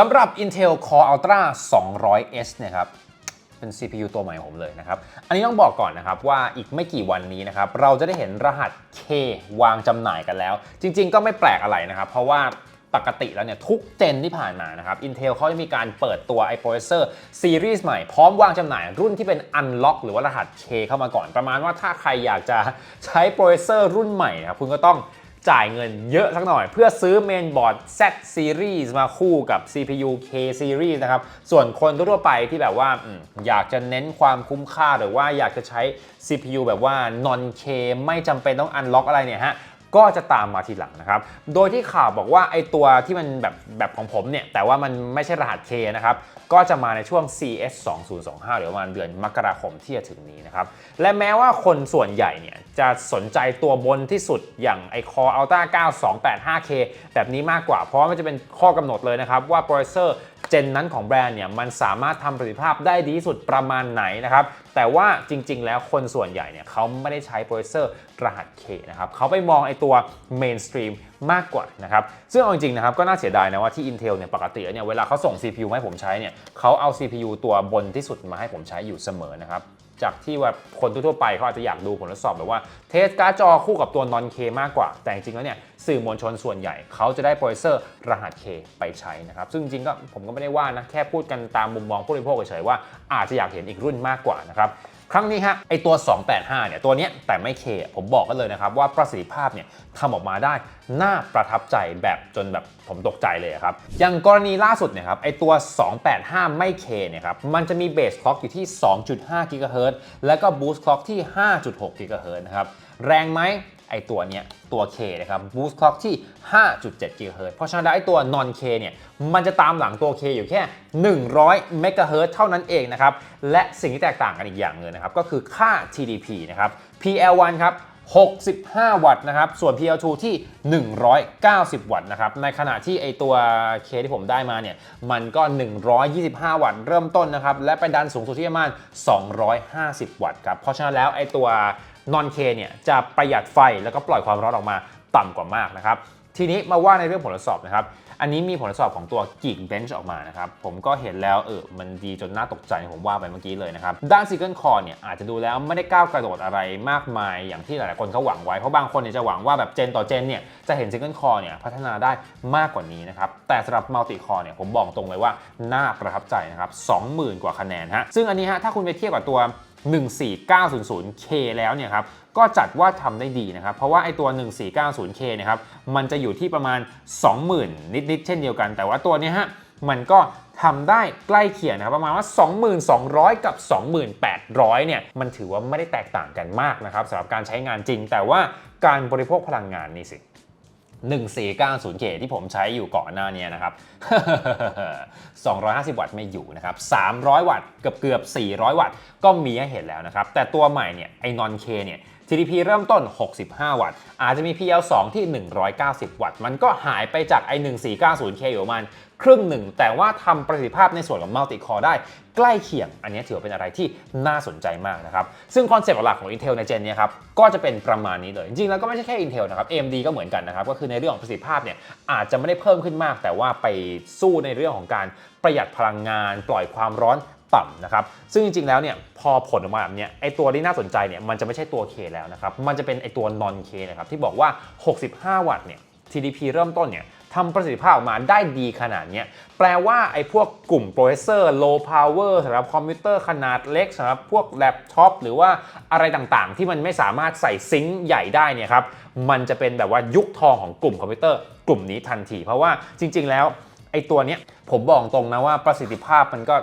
สำหรับ Intel Core Ultra 200S เนี่ยครับเป็น CPU ตัวใหม่ของผมเลยนะครับ อันนี้ต้องบอกก่อนนะครับว่าอีกไม่กี่วันนี้นะครับเราจะได้เห็นรหัส K วางจำหน่ายกันแล้ว จริง ๆ ก็ไม่แปลกอะไรนะครับ เพราะว่าปกติแล้วเนี่ยทุกเจนที่ผ่านมานะครับ Intel เขาจะมีการเปิดตัว i processor series ใหม่ พร้อมวางจำหน่ายรุ่นที่เป็น unlock หรือว่ารหัส K เข้ามาก่อน ประมาณว่าถ้าใครอยากจะใช้ processor รุ่นใหม่นะครับคุณก็ต้อง จ่ายเงินเยอะสักหน่อย เพื่อซื้อเมนบอร์ด Z Series มาคู่กับ CPU K Series นะครับ ส่วนคนทั่วไปที่แบบว่าอยากจะเน้นความคุ้มค่าหรือว่าอยากจะใช้ CPU แบบว่า non K ไม่จำเป็นต้องอันล็อกอะไรเนี่ยฮะ ก็จะตามมาทีหลังนะครับ โดยที่ข่าวบอกว่าไอตัวที่มันแบบแบบของผมเนี่ย แต่ว่ามันไม่ใช่รหัส K นะครับ ก็จะมาในช่วง CS 2025หรือประมาณเดือนมกราคมที่จะถึงนี้นะครับ และแม้ว่าคนส่วนใหญ่เนี่ย จะสนใจตัวบนที่สุดอย่างไอ Core Ultra 9 285K แบบนี้มากกว่า เพราะว่ามันจะเป็นข้อกำหนดเลยนะครับ ว่าโปรเซสเซอร์เจนนั้นของแบรนด์เนี่ยมันสามารถทำประสิทธิภาพได้ดีที่สุดประมาณไหนนะครับ แต่ว่าจริง ๆ แล้วคนส่วนใหญ่เนี่ยเขาไม่ได้ใช้โปรเซสเซอร์รหัส K นะครับเขาไปมองไอตัว mainstream มากกว่านะครับซึ่งเอาจริงๆนะครับก็น่าเสียดายนะว่าที่ Intel เนี่ยปกติเนี่ยเวลาเขาส่ง CPU มาให้ผมใช้เนี่ยเขาเอา CPU ตัวบนที่สุดมาให้ผมใช้อยู่เสมอนะครับจากที่ว่าคนทั่วๆไปเขาอาจจะอยากดูผลทดสอบแบบว่าเทสการ์ดจอคู่กับตัวนอนเคมากกว่า แต่จริงๆแล้วเนี่ยสื่อมวลชนส่วนใหญ่ เขาจะได้โปรเซอร์รหัส K ไปใช้นะครับ ซึ่งจริงก็ผมก็ไม่ได้ว่านะ แค่พูดกันตามมุมมองผู้บริโภคเฉยๆว่าอาจจะอยากเห็นอีกรุ่นมากกว่านะครับ ครั้งนี้ฮะไอตัว 285 เนี่ยตัวเนี้ยแต่ไม่เคผมบอกกันเลยนะครับว่าประสิทธิภาพเนี่ยทำออกมาได้น่าประทับใจแบบจนแบบผมตกใจเลยครับอย่างกรณีล่าสุดเนี่ยครับไอตัว 285 ไม่เคเนี่ยครับมันจะมีเบสคล็อกอยู่ที่ 2.5 กิกะเฮิรตซ์แล้วก็บูสต์คล็อกที่ 5.6 กิกะเฮิรตซ์นะครับแรงไหม ไอตัวเนี้ยตัว K นะครับ boost clock ที่ 5.7 GHz เพราะฉะนั้นไอตัว non K เนี่ยมันจะตามหลังตัว K อยู่แค่ 100 MHz เท่านั้นเองนะครับ และสิ่งที่แตกต่างกันอีกอย่างหนึงนะครับ ก็คือค่า TDP นะครับ PL1 ครับ65 วัตต์นะครับ ส่วน PL2 ที่ 190 วัตต์นะครับ ในขณะที่ไอตัว K ที่ผมได้มาเนี่ย มันก็ 125 วัตต์เริ่มต้นนะครับ และไปดันสูงสุดที่ประมาณ 250 วัตต์ครับ เพราะฉะนั้นแล้วไอตัว นอนเคเนี่ยจะประหยัดไฟแล้วก็ปล่อยความร้อนออกมาต่ำกว่ามากนะครับทีนี้มาว่าในเรื่องผลทดสอบนะครับ อันนี้มีผลทดสอบของตัว Geekbench ออกมานะครับ ผมก็เห็นแล้วเออ มันดีจนน่าตกใจผมว่าไปเมื่อกี้เลยนะครับ ด้าน Single Core เนี่ยอาจจะดูแล้วไม่ได้ก้าวกระโดดอะไรมากมายอย่างที่หลายๆคนเขาหวังไว้ เพราะบางคนเนี่ยจะหวังว่าแบบเจนต่อเจนเนี่ยจะเห็น Single Core เนี่ยพัฒนาได้มากกว่านี้นะครับ แต่สำหรับ Multi Core เนี่ยผมบอกตรงเลยว่าน่าประทับใจนะครับ20,000 กว่าคะแนนฮะ ซึ่งอันนี้ฮะถ้าคุณไปเทียบกับตัว 14900K แล้วเนี่ยครับก็จัดว่าทำได้ดีนะครับ เพราะว่าไอตัว 1490K นะครับมันจะอยู่ที่ประมาณ 20,000 นิดๆ เช่นเดียวกัน แต่ว่าตัวเนี้ยฮะมันก็ทำได้ใกล้เคียงนะครับประมาณว่า 2,200 กับ 2,800 เนี่ยมันถือว่าไม่ได้แตกต่างกันมากนะครับสำหรับการใช้งานจริง แต่ว่าการบริโภคพลังงานนี่สิ 1490K ที่ผมใช้อยู่ก่อนหน้านี้นะครับ 250 วัตต์ไม่อยู่นะครับ 300 วัตต์เกือบเกือบ 400 วัตต์ก็มีให้เห็นแล้วนะครับ แต่ตัวใหม่เนี่ยไอ้ non K เนี่ย TDP เริ่มต้น 65 วัตต์ อาจจะมี PL2 ที่ 190 วัตต์ มันก็หายไปจากไอ้ 1490K อยู่ประมาณ ครึ่งหนึ่ง แต่ว่าทำประสิทธิภาพในส่วนของ Multi Core ได้ใกล้เคียง อันนี้ถือเป็นอะไรที่น่าสนใจมากนะครับ ซึ่งคอนเซปต์หลักของ Intel ในเจนนี้ครับ ก็จะเป็นประมาณนี้เลย จริงๆแล้วก็ไม่ใช่แค่ Intel นะครับ AMD ก็เหมือนกันนะครับ ก็คือในเรื่องของประสิทธิภาพเนี่ยอาจจะไม่ได้เพิ่มขึ้นมาก แต่ว่าไปสู้ในเรื่องของการประหยัดพลังงาน ปล่อยความร้อนต่ำนะครับ ซึ่งจริงๆ แล้วเนี่ยพอผลออกมาแบบเนี้ยไอตัวที่น่าสนใจเนี่ยมันจะไม่ใช่ตัว K แล้วนะครับ มันจะเป็นไอตัว non K นะครับที่บอกว่า 65 วัตต์เนี่ย TDP เริ่มต้นเนี่ย ทำประสิทธิภาพออกมาได้ดีขนาดนี้แปลว่าไอ้พวกกลุ่มโปรเซสเซอร์ low power สำหรับคอมพิวเตอร์ขนาดเล็กสำหรับพวกแล็ปท็อปหรือว่าอะไรต่างๆ ที่มันไม่สามารถใส่ซิงค์ใหญ่ได้เนี่ยครับมันจะเป็นแบบว่ายุคทองของกลุ่มคอมพิวเตอร์กลุ่มนี้ทันที เพราะว่าจริง ๆ แล้ว ไอตัวเนี้ยผมบอกตรงนะว่าประสิทธิภาพมันก็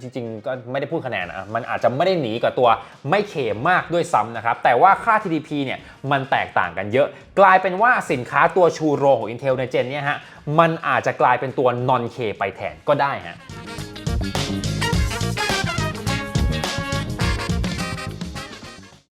จริงๆ ก็ไม่ได้พูดคะแนนนะมันอาจจะไม่ได้หนีกับตัวไม่เคมากด้วยซ้ำนะครับ แต่ว่าค่า TDP เนี่ยมันแตกต่างกันเยอะ กลายเป็นว่าสินค้าตัวชูโรงของ Intel ในเจนเนี้ยฮะมันอาจจะกลายเป็นตัว non K ไปแทนก็ได้ฮะ